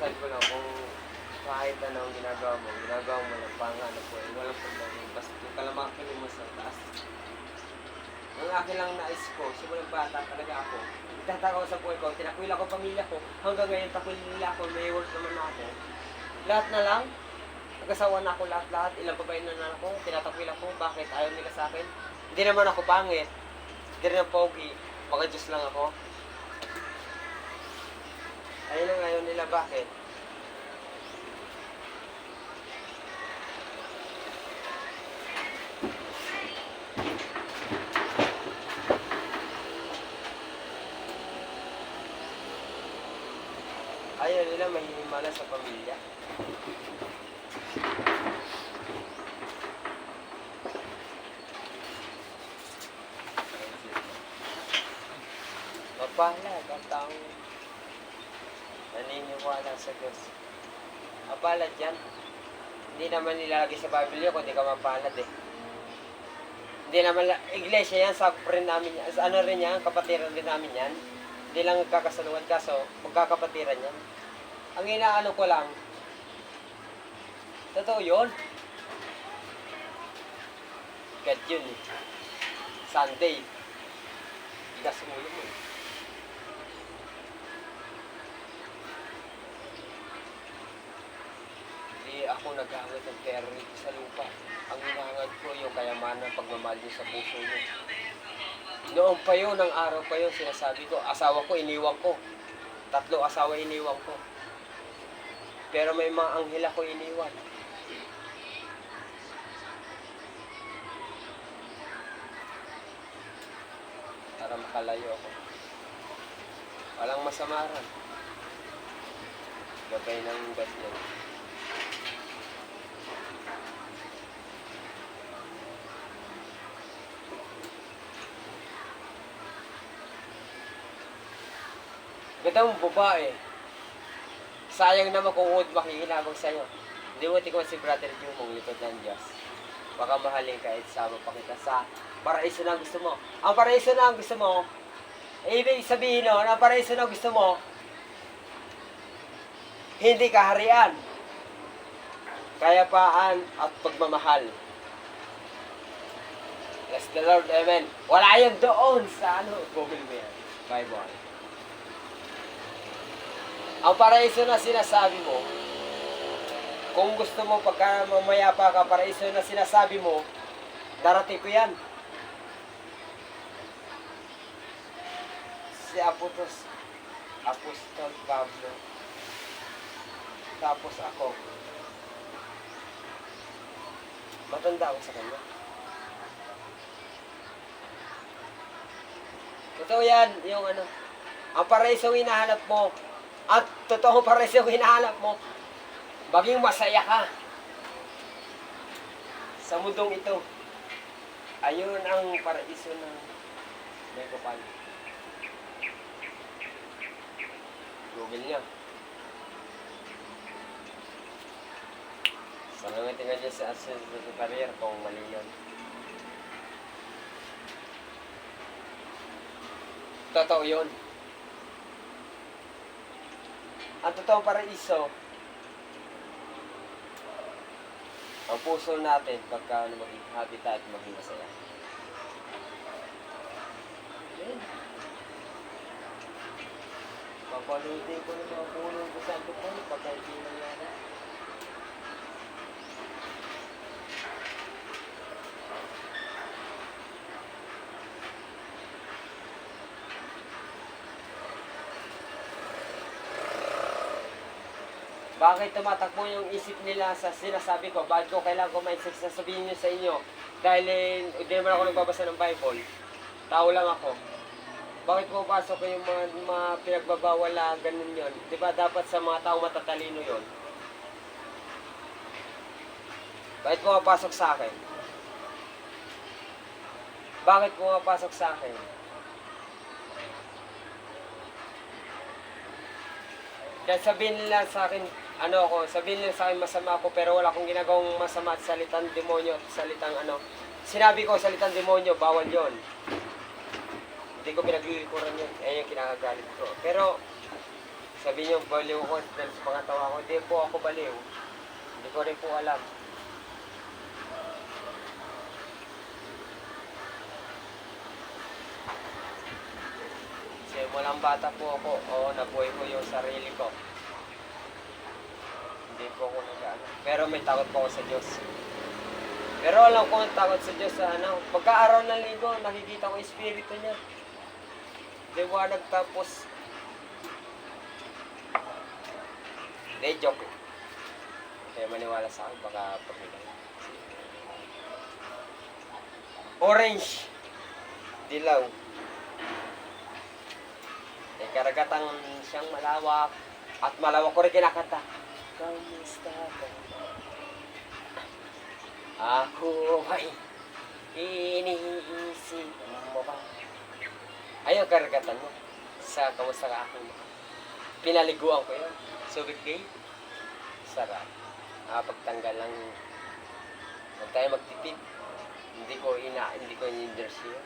sabi ko lang kung kahit anong ginagawa mo, ginagawa mo lang pang ano po, eh, walang problema. Basta yung kalamakin mo sa taas. Ang akin lang nais ko, simulang bata talaga ako. Nagtataka ko sa buhay ko, tinakwil ako pamilya ko. Hanggang ngayon, takwil nila ako, may work naman ako. Lahat na lang, nag-asawa na ako lahat-lahat, ilang babae na na ako, tinatakwil ako, bakit ayaw nila sa akin? Hindi naman ako pangit, hindi rin ako pogi, mga Diyos lang ako. Ayun ang ayaw nila, bakit? Ayaw nila mahihimala sa pamilya. Mapalad ang taong naniniwala sa Diyos. Mapalad yan. Hindi naman nilalagay sa Bible kung di ka mapalad eh. Hindi naman, iglesia yan, sa rin namin yan. Ano rin yan, kapatiran rin namin yan. Hindi lang nagkakasaluhan kaso, magkakapatiran yan. Ang inaano ko lang, totoo yun. God yun eh. Sunday. Gas ulo mo ako naghahangad ng rito sa lupa. Ang hinahangad ko yung kayamanan pagmamahal sa puso niyo. Noon pa yun, ang araw pa yun, sinasabi ko, asawa ko, iniwan ko. Tatlo asawa iniwan ko. Pero may mga anghel ako iniwan. Para makalayo ako. Walang masamaran. Gabay ng yan. Ganda mong babae. Sayang naman kung uod makikinabang sa'yo. Hindi mo tikman si Brother Jumong, likod ng Diyos. Baka mahalin ka at sama pa kita sa paraiso na gusto mo. Ang paraiso na gusto mo, ibig sabihin nun, ang paraiso na gusto mo, hindi kaharian, kayapaan at pagmamahal. Bless the Lord, Amen. Wala yan doon sa ano, Google mo yan, Bible. Ang paraiso na sinasabi mo, kung gusto mo pagka mamaya pa ka, paraiso na sinasabi mo, darating ko yan. Si Apotos, Apostol Pablo. Tapos ako. Matanda ako sa kanya. Totoo yan, yung ano. Ang paraiso hinahanap mo, at totoo paraiso hinahanap mo, maging masaya ka sa mundong ito. Ayun ang paraiso ng may kapal. Google niya. Sanangitin nga dyan sa Access sa career kung mali yun. Totoo yun. Ang totoong paraiso, ang puso natin pagka ano, maging happy maging masaya. Papalutin ko ng mga puno ko sa ko pagka hindi nangyari. Bakit tumatakbo yung isip nila sa sinasabi ko? Bakit ko kailangan ko mindset sasabihin nyo sa inyo? Dahil eh, hindi naman ako nagbabasa ng Bible. Tao lang ako. Bakit pumapasok ko yung mga, mga pinagbabawal na ganun yun? Di ba dapat sa mga tao matatalino yon? Bakit pumapasok sa akin? Bakit pumapasok sa akin? Dahil sabihin nila sa akin, ano ako, sabihin nila sa akin masama ako pero wala akong ginagawang masama at salitang demonyo at salitang ano. Sinabi ko salitang demonyo, bawal yon. Hindi ko pinaglilikuran yun. Eh, yung kinakagalit ko. Pero, Sabi niyo, baliw ko dahil sa mga tawa ko. Hindi po ako baliw. Hindi ko rin po alam. Kasi walang bata po ako. Oo, nabuhay ko yung sarili ko. Hindi po ako nag-ano. Pero may takot po ako sa Diyos. Pero alam ko ang takot sa Diyos sa ano. Pagka-araw ng linggo, nakikita ko espiritu niya. Liwanag tapos Hindi, joke. Kaya maniwala sa akin, baka pagbilang. Orange. Dilaw. Eh, karagatang siyang malawak. At malawak ko rin kinakanta. Kamusta ka? Ako ay iniisip mo ba? Ayun, karagatan mo. Sa kamusta ka mahal. Pinaliguan ko yun. Subic gay. Sarap. Nakapagtanggal ng... Huwag tayo magtipid. Hindi ko ina, hindi ko in-endorse yun.